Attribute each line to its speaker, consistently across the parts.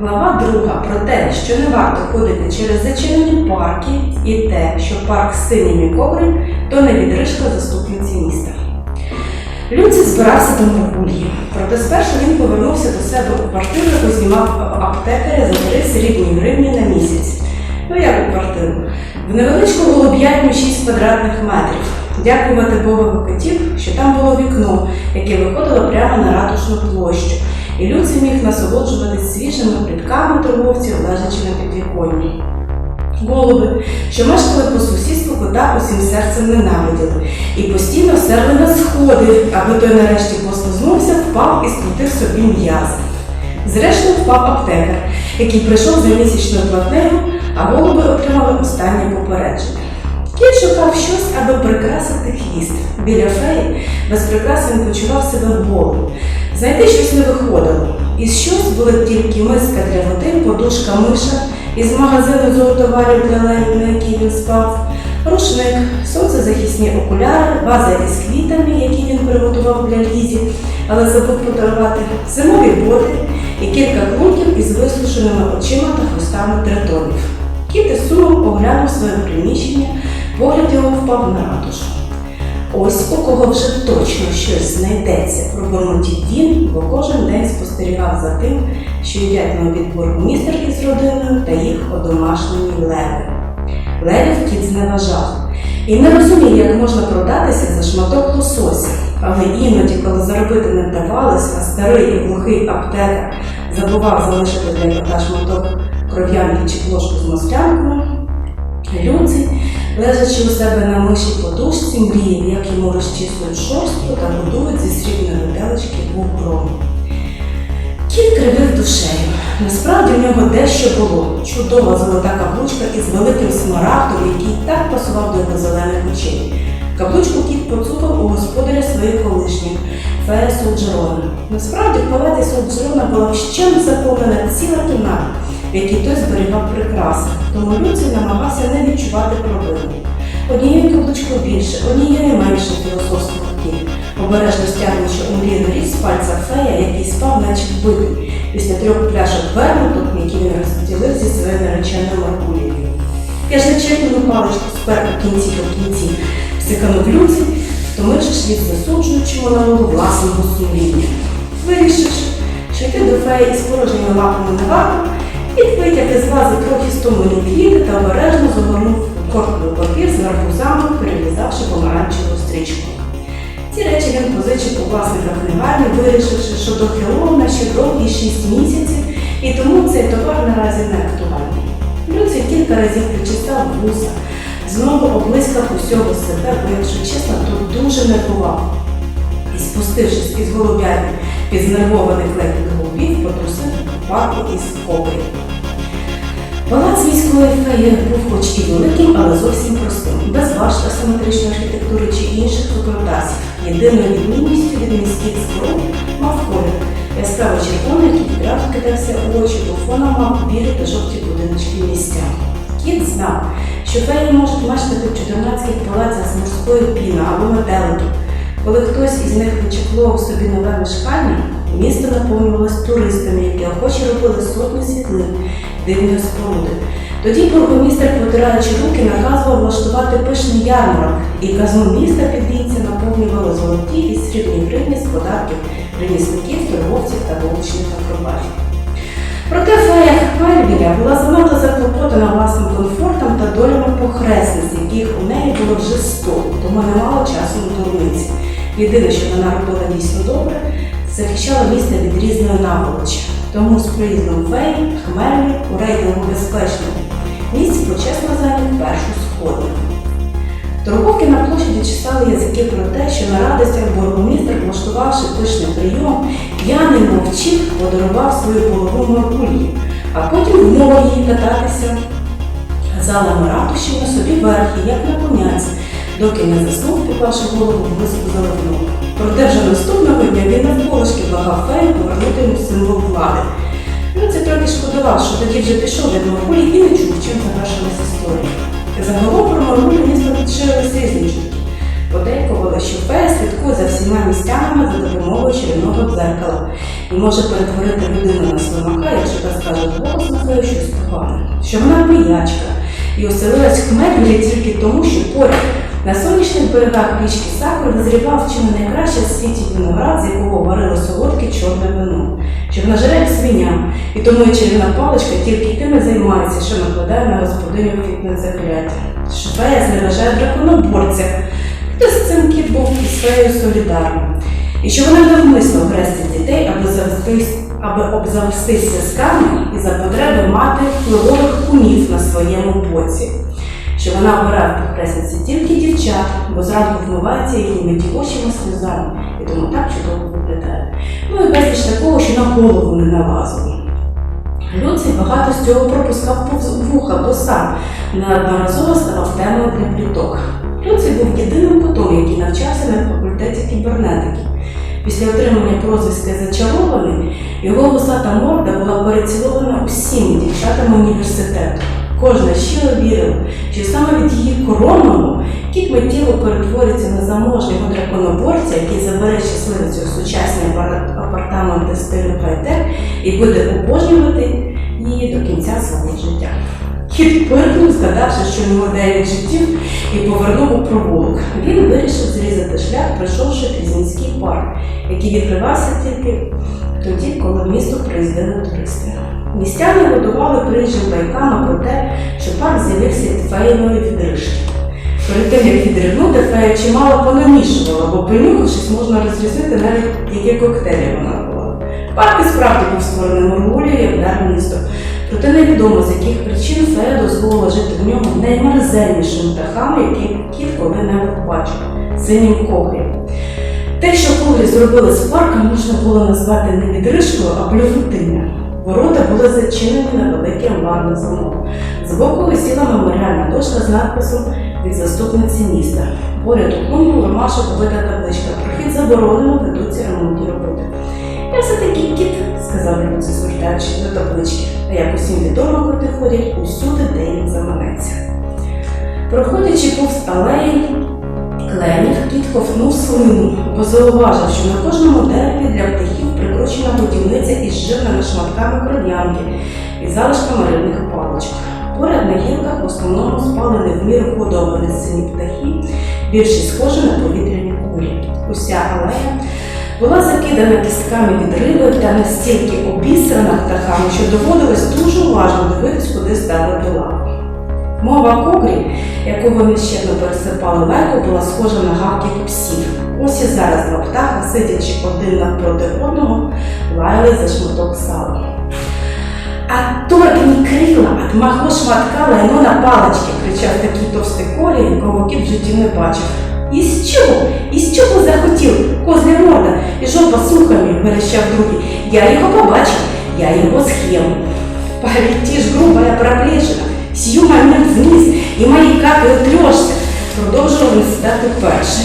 Speaker 1: Глава друга про те, що не варто ходити через зачинені парки, і те, що парк з синіми коври, то не відрижка заступниці міста. Люцик збирався до Маргулії, проте спершу він повернувся до себе у квартиру, яку знімав аптекаря за 3 срібні гривні на місяць. Ну як у квартиру? В невеличку голуб'ятню 6 квадратних метрів. Дякувати Богу котів, що там було вікно, яке виходило прямо на ратушну площу, і Люци міг насолоджуватись свіжими плітками торговців, лежачи на підвіконні. Голуби, що мешкали по сусідству, кота усім серцем ненавиділи і постійно серли на сходи, аби той нарешті послизнувся, впав і скрутив собі м'язи. Зрештою впав аптекар, який прийшов за місячною платнею, а голуби отримали останнє попередження. Кіт шукав щось, аби прикрасити хвіст. Біля феї без прикраси він почував себе голим. Знайти щось не виходило. Із щось були тільки миска для води, подушка миша із магазину золотоварів для лель, на якій він спав, рушник, сонцезахисні окуляри, ваза із квітами, які він приготував для Лізі, але забув подарувати, зимові боти і кілька клунків із висушеними очима та хвостами тритонів. Кіт із сумом оглянув своє приміщення, погляд його впав на ратушу. Ось у кого вже точно щось знайдеться, пробурмотів він, бо кожен день спостерігав за тим, що їдять на обід бургомістр із родиною та їх одомашнені леви. Левів кіт зневажав і не розумів, як можна продатися за шматок лосося. Але іноді, коли заробити не вдавалося, а старий і глухий аптекар забував залишити для кота шматок кров'янки чи плошку з маслянкою, Люций, лежачи у себе на мишій подушці, мріяв, як йому розчісують шорстку та будують зі срібної метелички бугром. Кіт кривив душею. Насправді в нього дещо було. Чудова золота каблучка із великим смарагдом, який так пасував до його зелених очей. Каблучку кіт поцупив у господаря своїх колишніх фея Солджерона. Насправді в палаті Солджерона була вщент заповнена ціла кімната, в той зберігав прикраси, тому Люций намагався не відчувати проблеми. Однією каблучкою більше, однією менше філософських кіт, обережно стягнучи умрійну річ з пальця фея, який спав, наче вбитий, після трьох пляшок вермуту, які він розділив зі своєю нареченою Маркулією. Я ж не черпну паличку спер у кінці до кінці, стиканув Люций, втомившись від засуджуючого народу власного сумління. Вирішивши, що йти до феї із порожніми лапами не варто, і витяг із вази трохи стомлені квіти та обережно загорнув корковий папір з гарбузами, перев'язавши помаранчеву стрічку. Ці речі він позичив у власника книгарні, вирішивши, що до Хеллоуна ще довгі шість місяців, і тому цей товар наразі не актуальний. Люцій кілька разів причесав вуса, знову облискав усього себе, бо, якщо чесно, то дуже нервував. І спустившись із голуб'ями під знервованих легких голубів, потрусив парку із кобрі. Палац міської феї був хоч і великим, але зовсім простим, без башт асиметричної архітектури чи інших викрутасів. Єдиною відмінністю від міських споруд мав колір. Яскраво червоний, який відразу кидався у очі, бо фоном мав білі та жовті будиночки місця. Кіт знав, що феї можуть мешкати в чудернацьких палацях з морської піни або метеликів. Коли хтось із них вичеклував собі нове мешкання, місто наповнювалось туристами, які охоче робили сотні світлин дивної споруди. Тоді бургомістр, протираючи руки, наказував влаштувати пишний ярмарок, і казну міста під вінця наповнювали золоті і срібні гривні з податків ремісників, торговців та вуличних акробатів. Проте фея Хмельвіля була занадто заклопотана власним комфортом та долями похресниць, яких у неї було вже сто, тому не мало часу на дурниці. Єдине, що вона робила дійсно добре, захищала місто від різної наволочі. Тому з приїздом феї Хмельник у рейтингу безпечного місць почесно зайняв першу сходинку. Торговки на площаді чесали язики про те, що на радостях бургомістр, влаштувавши пишний прийом, п'яний мовчив подарував свою голову Маркулі, а потім вмовив її кататися залами ратуші на собі верхи, як на коняці, доки не заснув, поклавши голову в миску заливну. Проте вже наступного дня він навколишки благав фею повернути йому символ влади. Ну, це трохи шкодував, що тоді вже пішов від Маркулі і не чув, чим завершилась історія. Загалом про Маргулю місто підширилися різні чутки. Подейкували, що фея слідкує за всіма містянами за допомогою чарівного дзеркала і може перетворити людину на слимака, якщо та скаже голос на фею щось погане. Що вона пиячка і оселилась в Хмельні тільки тому, що поряд на сонячних берегах річки Сакур визрівав чи не найкраще в світі виноград, з якого варили солодке чорне вино, вона свиня, і тому і паличка тільки тим і займається, що накладає на господиню фітне закляття. Фея зневажає драконоборця, хто з цим кіт був із феєю солідарним. І що вона навмисно хрестить дітей, аби завестись, аби обзавестися скарбами і за потреби мати впливових кумів на своєму боці. Що вона обирає в похресниці тільки дівчат, бо зранку вмивається їхніми дівочими сльозами, і тому так чудово виглядає. Ну і безліч такого, що на голову не налазило. Люцій багато з цього пропускав повз вуха, бо сам неодноразово ставав темою для пліток. Люцій був єдиним потом, який навчався на факультеті кібернетики. Після отримання прозвиська зачарований, його вусата морда була перецілована усіми дівчатами університету. Кожна щиро вірила, що саме від її коронного кіт миттєво перетвориться на заможнього драконоборця, який забере щасливицю сучасні апартаменти стилю хай-тек і буде обожнювати її до кінця свого життя. Кіт пиркнув, згадавши, що в нього 9 життів, і повернув у провулок. Він вирішив зрізати шлях, пройшовши Крізінський парк, який відкривався тільки тоді, коли в місто приїздили туристи. Містяни годували приїжджим байками про те, що парк з'явився від феєвої відрижки. Перед тим, як відригнути, фея чимало понамішувала, бо принюхавшись, можна розрізнити навіть, які коктейлі вона була. Парк і справді був створений Моргулією дар місто. Проте невідомо, з яких причин фея дозволила жити в ньому наймерзельнішим птахам, які кіт коли-небудь бачив синім когрі. Те, що когрі зробили з парка, можна було назвати не відрижкою, а блювотиння. Ворота були зачинені на великий амбарний замок. Збоку висіла меморіальна дошка з надписом від заступниці міста. Поряд у клумбу ромаша побита табличка. Прохід заборонено, ведуться ремонтні роботи. Я все-таки кіт, сказав Люци, звертаючись до таблички, а як усім відомо, коти ходять усюди, де їм заманеться. Проходячи повз алеї кленів, кіт ковтнув слину, бо зауважив, що на кожному дереві для птахів прикручена будівниця із живними шматками кров'янки і залишками рибних паличок. Поряд на гілках в основному спали міру вгодовані сині птахи, більшість схожі на повітряні кулі. Уся алея була закидана кістками від риби та настільки обісрана птахами, що доводилось дуже уважно дивитись, куди стали до. Мова кобрі, яку вони щедно пересипали легко, була схожа на гавкіт псів. Ось і зараз два птаха, сидячи один навпроти одного, лаяли за шматок сала. А торкні крила, от маху шматка лайно на палички, кричав такий товстий колі, якого кіт в житті не бачив. Із чого? Із чого захотів? Козля морда і жопа сухами, верещав другий. Я його побачив, я його схем. Парітіж грубая проплешина, сью момент вниз, і мої капи утрьошся. Продовжував він сідати перший.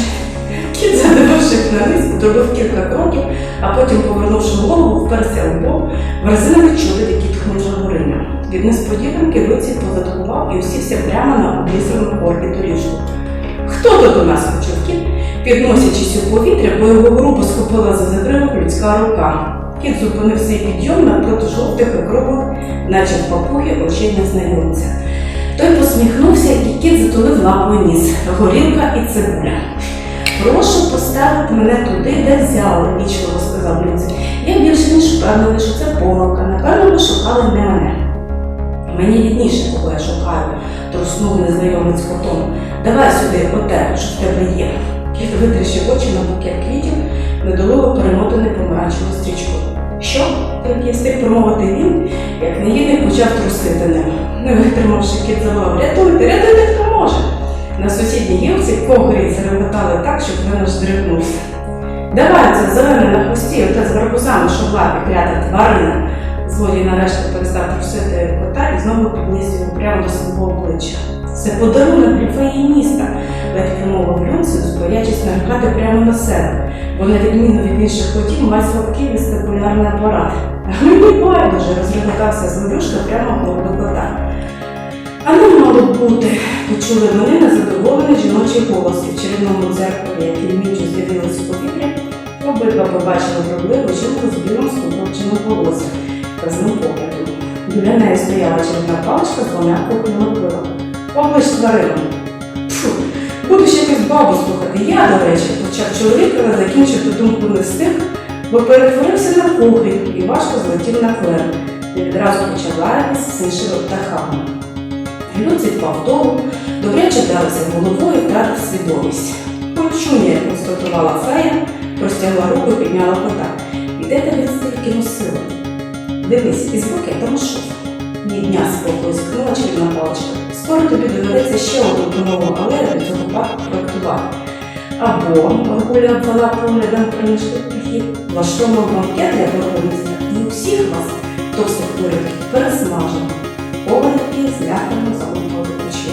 Speaker 1: Кіт, задививши на низ, зробив кілька кроків, а потім, повернувши голову, вперся у бок, Верзина відчули, які тхнуть жагуриня. Від несподіванки Люці позадкував і усівся прямо на обісрану горбі доріжку. Хто тут у нас почув кіт, підносячись у повітря, бо його грубо схопила за загривок людська рука. Кіт зупинив свій підйом напроти жовтих круглих, наче в папуги очей незнайомця. Той посміхнувся, і кіт затулив лапою ніс, горілка і цибуля. Прошу поставити мене туди, де взяли, вічливо сказав Люці. Я більше ніж впевнений, що це помилка. Напевно, ви шукали не мене. Мені відніше, кого я шукаю, труснув незнайомець котом. Давай сюди оте, що в тебе є. Кіт витріщив очі на букет квітів, недолуго перемотаний помаранчевою стрічкою. Що? Тільки встиг промовити він, як негідник почав трусити ним. Не витримавши кіт завав, рятуйте, рятуйте, хто може. На сусідній гілці когрі зареготали так, щоб він аж здригнувся. Давай це зелене на хвості, оте з гарбузами, що в лапі клята тварина. Злодій нарешті перестав трусити кота і знову підніс його прямо до свого обличчя. Це подарунок для твоєї міста, ледь промовив Люциус, боячись налякати прямо на себе, бо на відміну від інших котів має слабкий вестибулярний апарат. Мені байдуже, розреготався злодюшка прямо в морду кота. А не мало б бути, почули вони незадоволений жіночий голос в червоному дзеркалі, як відмічу з'явилось у повітря, обидва побачили вродливу жінку з білим скупченим волоссям та злим поглядом. Біля неї стояла червона паличка з двома кухнями пива. Облич тварину. Фу, буду ще якусь бабу слухати. Я, до речі, почав чоловік, але закінчив ту думку не встиг, бо перетворився на кухлі і важко злетів на клер, і відразу почав лаятись з іншими птахами. Люці впав долу, добряче вдарився головою і втратив свідомість. Почує, як констатувала фея, простягла руку і підняла кота. І де тебе стільки носила? Дивись, із букетом шов. Ні дня спокою зіткнула чарівна паличка. Скоро тобі доведеться ще одну нову галерею до цього парку проектувати. Або Гуля обвела поглядом проміжних птахів, влаштовував банкет для боротьбиста і усіх вас, товстих курить, пересмажено. І злякано залупали плечі.